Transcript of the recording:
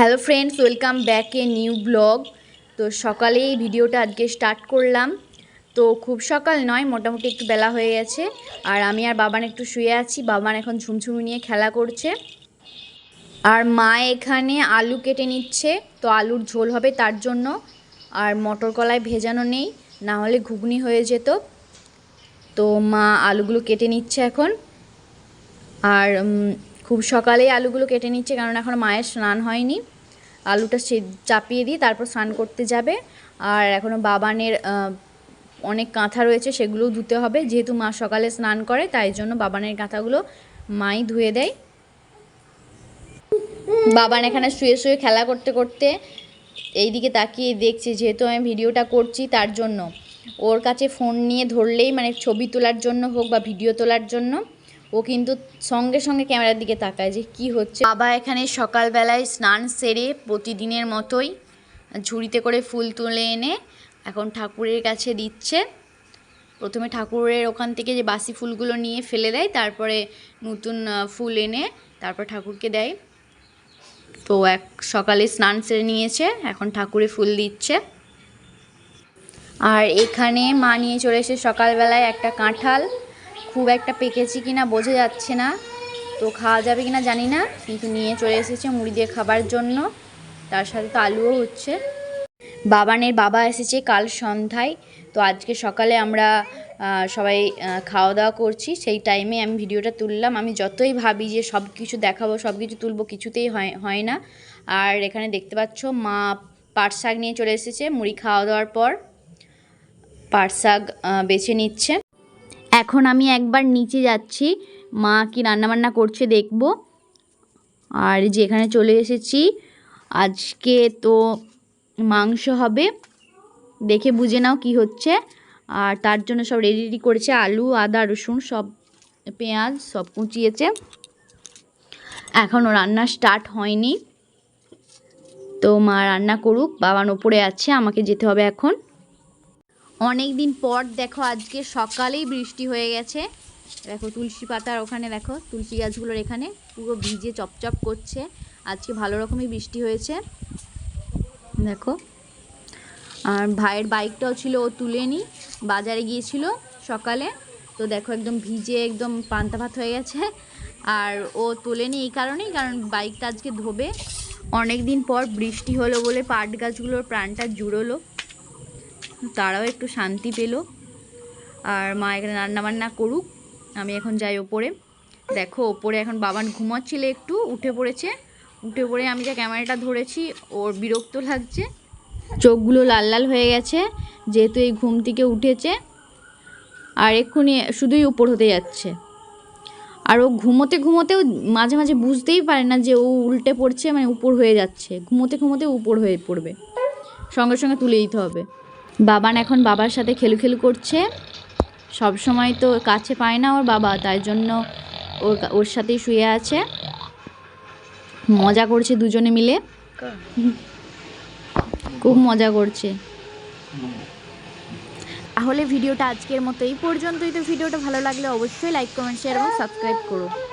Hello friends, welcome back a new blog. তো সকালে এই ভিডিওটা আজকে স্টার্ট করলাম। তো খুব সকাল নয়, মোটামুটি একটু বেলা হয়ে গেছে। আর আমি আর বাবান একটু শুয়ে আছি, বাবান এখন ঝুমঝুমি নিয়ে খেলা করছে। আর মা এখানে আলু কেটে নিচ্ছে, তো আলুর ঝোল হবে তার জন্য। আর মটর কলায় ভেজানো নেই, না হলে ঘুগনি হয়ে যেত। তো মা আলুগুলো কেটে নিচ্ছে এখন। আর খুব সকালেই আলুগুলো কেটে নিচ্ছে, কারণ এখন মায়ের স্নান হয়নি। আলুটা সে চাপিয়ে দিয়ে তারপর স্নান করতে যাবে। আর এখনও বাবানের অনেক কাঁথা রয়েছে, সেগুলোও ধুতে হবে। যেহেতু মা সকালে স্নান করে, তাই জন্য বাবানের কাঁথাগুলো মাই ধুয়ে দেয়। বাবান এখানে শুয়ে শুয়ে খেলা করতে করতে এই দিকে তাকিয়ে দেখছে, যেহেতু আমি ভিডিওটা করছি তার জন্য। ওর কাছে ফোন নিয়ে ধরলেই মানে ছবি তোলার জন্য হোক বা ভিডিও তোলার জন্য। ও কিন্তু সঙ্গে সঙ্গে ক্যামেরার দিকে তাকায় যে কি হচ্ছে। বাবা এখানে সকালবেলায় স্নান সেরে প্রতিদিনের মতোই ঝুড়িতে করে ফুল তুলে এনে এখন ঠাকুরের কাছে দিচ্ছে। প্রথমে ঠাকুরের ওখান থেকে যে বাসি ফুলগুলো নিয়ে ফেলে দেয়, তারপরে নতুন ফুল এনে তারপর ঠাকুরকে দেয়। তো এক সকালে স্নান সেরে নিয়েছে, এখন ঠাকুরে ফুল দিচ্ছে। আর এখানে মা নিয়ে চলে এসে সকালবেলায় একটা কাঁঠাল খুব একটা পেকেছে কিনা বোঝা যাচ্ছে না। তো খাওয়া যাবে কিনা জানি না, কিন্তু নিয়ে চলে এসেছে মুড়ি দিয়ে খাবার জন্য। তার সাথে তো আলুও হচ্ছে। বাবানের বাবা এসেছে কাল সন্ধ্যায়। তো আজকে সকালে আমরা সবাই খাওয়া দাওয়া করছি। সেই টাইমে আমি ভিডিওটা তুললাম। আমি যতই ভাবি যে সব কিছু দেখাবো সব কিছু তুলবো, কিছুতেই হয় হয় না। আর এখানে দেখতে পাচ্ছ মা পাট শাক নিয়ে চলে এসেছে। মুড়ি খাওয়া দাওয়ার পর পাট শাক বেছে নিচ্ছে। এখন আমি একবার নিচে যাচ্ছি। মা কি রান্নাবান্না করছে দেখব। আর যে এখানে চলে এসেছি। আজকে তো মাংস হবে। দেখে বুঝে নাও কি হচ্ছে। আর তার জন্য সব রেডি রেডি করেছে আলু, আদা, রসুন, সব পেঁয়াজ সব কুচিয়েছে। এখনও রান্না স্টার্ট হয়নি। তো মা রান্না করুক বাবান ওপরে আছে, আমাকে যেতে হবে এখন। অনেক দিন পর দেখো আজকে সকালেই বৃষ্টি হয়ে গেছে। দেখো তুলসী পাতার ওখানে দেখো, তুলসী গাছগুলোর এখানে পুরো ভিজে চপচপ করছে। আজকে ভালো রকমই বৃষ্টি হয়েছে। দেখো, আর ভাইয়ের বাইকটাও ছিল, ও তুলেনি, বাজারে গিয়েছিল সকালে। তো দেখো একদম ভিজে, একদম পান্তা ভাত হয়ে গেছে। আর ও তোলেনি এই কারণেই, কারণ বাইকটা আজকে ধোবে। অনেক দিন পর বৃষ্টি হলো বলে পাট গাছগুলোর প্রাণটা জুড়লো। তারাও একটু শান্তি পেল। আর মা এখানে রান্নাবান্না করুক। আমি এখন যাই ওপরে। দেখো, ওপরে এখন বাবান ঘুমাচ্ছিল একটু, উঠে পড়েছে। উঠে পড়ে আমি যা ক্যামেরাটা ধরেছি, ওর বিরক্ত লাগছে। চোখগুলো লাল লাল হয়ে গেছে, যেহেতু এই ঘুম থেকে উঠেছে। আর এক্ষুনি শুধুই উপর হতে যাচ্ছে। আর ও ঘুমোতে ঘুমোতেও মাঝে মাঝে বুঝতেই পারে না যে ও উল্টে পড়ছে মানে উপর হয়ে যাচ্ছে। ঘুমোতে ঘুমোতে উপর হয়ে পড়বে। সঙ্গে সঙ্গে তুলে দিতে হবে। বাবান এখন বাবার সাথে খেলু খেলু করছে। সব সময় তো কাছে পায় না ওর বাবা, তাই জন্য ওর ওর সাথেই শুয়ে আছে। মজা করছে দুজনে মিলে। খুব মজা করছে। তাহলে ভিডিওটা আজকের মতো এই পর্যন্তই। তো ভিডিওটা ভালো লাগলে অবশ্যই লাইক কমেন্ট শেয়ার এবং সাবস্ক্রাইব করো।